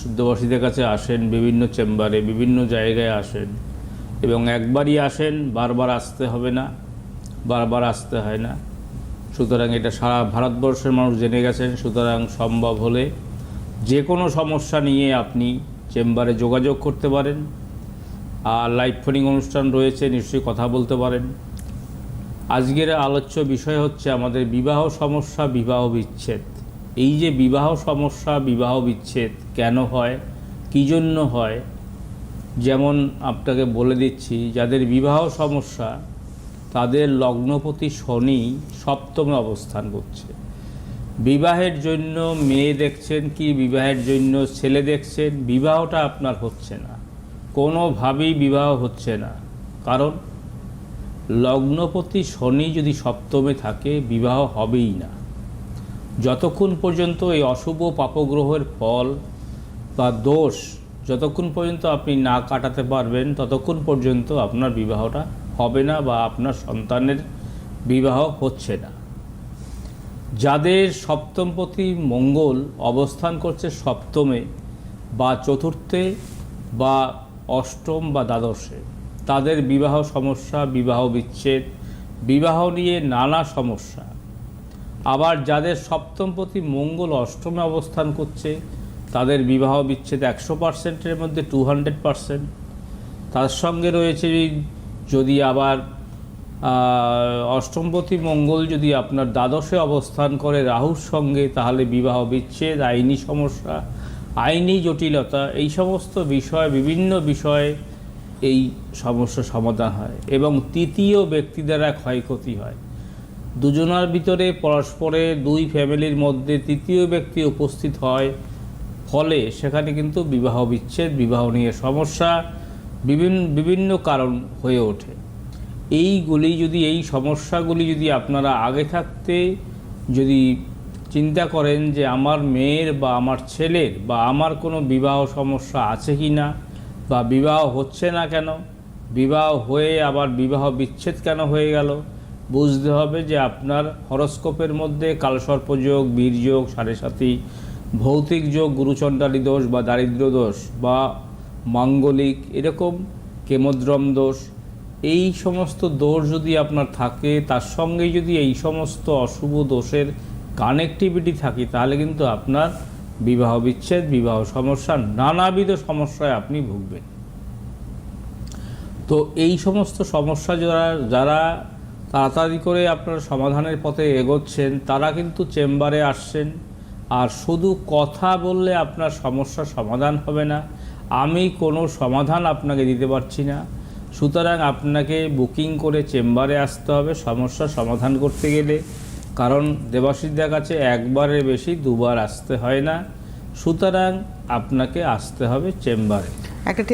শুদ্ধবাসীদের কাছে আসেন, বিভিন্ন চেম্বারে, বিভিন্ন জায়গায় আসেন এবং একবারই আসেন, বারবার আসতে হবে না, বারবার আসতে হয় না। সুতরাং এটা সারা ভারতবর্ষের মানুষ জেনে গেছেন, সুতরাং সম্ভব হলে যে কোনো সমস্যা নিয়ে আপনি চেম্বারে যোগাযোগ করতে পারেন। আর লাইভ ফোনিং অনুষ্ঠান রয়েছে, নিশ্চয়ই কথা বলতে পারেন। আজকের আলোচ্য বিষয় হচ্ছে আমাদের বিবাহ সমস্যা, বিবাহ বিচ্ছেদ। এই যে বিবাহ সমস্যা, বিবাহ বিচ্ছেদ কেন হয়, কী জন্য হয়? যেমন আপনাকে বলে দিচ্ছি, যাদের বিবাহ সমস্যা, তাদের লগ্নপতি শনি সপ্তমে অবস্থান করছে। বিবাহের জন্য মেয়ে দেখছেন কি, বিবাহের জন্য ছেলে দেখছেন, বিবাহটা আপনার হচ্ছে না। কোনোভাবেই বিবাহ হচ্ছে না। কারণ, লগ্নপতি শনি যদি সপ্তমে থাকে, বিবাহ হবেই না। যতক্ষণ পর্যন্ত এই অশুভ পাপগ্রহের ফল বা দোষ যতক্ষণ পর্যন্ত আপনি না কাটাতে পারবেন, ততক্ষণ পর্যন্ত আপনার বিবাহটা হবে না বা আপনার সন্তানের বিবাহ হচ্ছে না। যাদের সপ্তমপতি মঙ্গল অবস্থান করছে সপ্তমে বা চতুর্থে বা অষ্টম বা দ্বাদশে, তাদের বিবাহ সমস্যা, বিবাহ বিচ্ছেদ, বিবাহ নিয়ে নানা সমস্যা আবার যাদের সপ্তমপতি মঙ্গল অষ্টমে অবস্থান করছে, তাদের বিবাহ বিচ্ছেদ একশো পার্সেন্টের মধ্যে টু হান্ড্রেড পার্সেন্ট তার সঙ্গে রয়েছে যদি আবার অষ্টমপতি মঙ্গল যদি আপনার দ্বাদশে অবস্থান করে রাহুর সঙ্গে, তাহলে বিবাহ বিচ্ছেদ, আইনি সমস্যা, আইনি জটিলতা, এই সমস্ত বিষয়, বিভিন্ন বিষয়ে এই সমস্যা সমাধান হয় এবং তৃতীয় ব্যক্তি দ্বারা ক্ষয়ক্ষতি হয়। দুজনার ভিতরে পরস্পরে দুই ফ্যামিলির মধ্যে তৃতীয় ব্যক্তি উপস্থিত হয়। ফলে সেখানে কিন্তু বিবাহ বিচ্ছেদ, বিবাহ নিয়ে সমস্যা, বিভিন্ন বিভিন্ন কারণ হয়ে ওঠে। এইগুলি যদি, এই সমস্যাগুলি যদি আপনারা আগে থাকতে যদি চিন্তা করেন যে আমার মেয়ের বা আমার ছেলের বা আমার কোনো বিবাহ সমস্যা আছে কি না বা বিবাহ হচ্ছে না কেন, বিবাহ হয়ে আবার বিবাহ বিচ্ছেদ কেন হয়ে গেল বুঝতে হবে যে আপনার হরস্কোপের মধ্যে কালসর্পযোগ, বীরযোগ সাড়ে সাথী ভৌতিক যোগ, গুরুচণ্ডালী দোষ বা দারিদ্র দোষ বা মাঙ্গলিক, এরকম কেমদ্রম দোষ, এই সমস্ত দোষ যদি আপনার থাকে, তার সঙ্গে যদি এই সমস্ত অশুভ দোষের কানেকটিভিটি থাকে, তাহলে কিন্তু আপনার বিবাহ বিচ্ছেদ, বিবাহ সমস্যা, নানাবিধ সমস্যায় আপনি ভুগবেন। তো এই সমস্ত সমস্যা যারা যারা তাড়াতাড়ি করে আপনার সমাধানের পথে এগোচ্ছেন, তারা কিন্তু চেম্বারে আসছেন। আর শুধু কথা বললে আপনার সমস্যার সমাধান হবে না, আমি কোনো সমাধান আপনাকে দিতে পারছি না। সুতরাং আপনাকে বুকিং করে চেম্বারে আসতে হবে সমস্যার সমাধান করতে গেলে। কারণ দেবাশিসদের কাছে একবারের বেশি দুবার আসতে হয় না। সুতরাং আপনাকে আসতে হবে চেম্বারে। একটা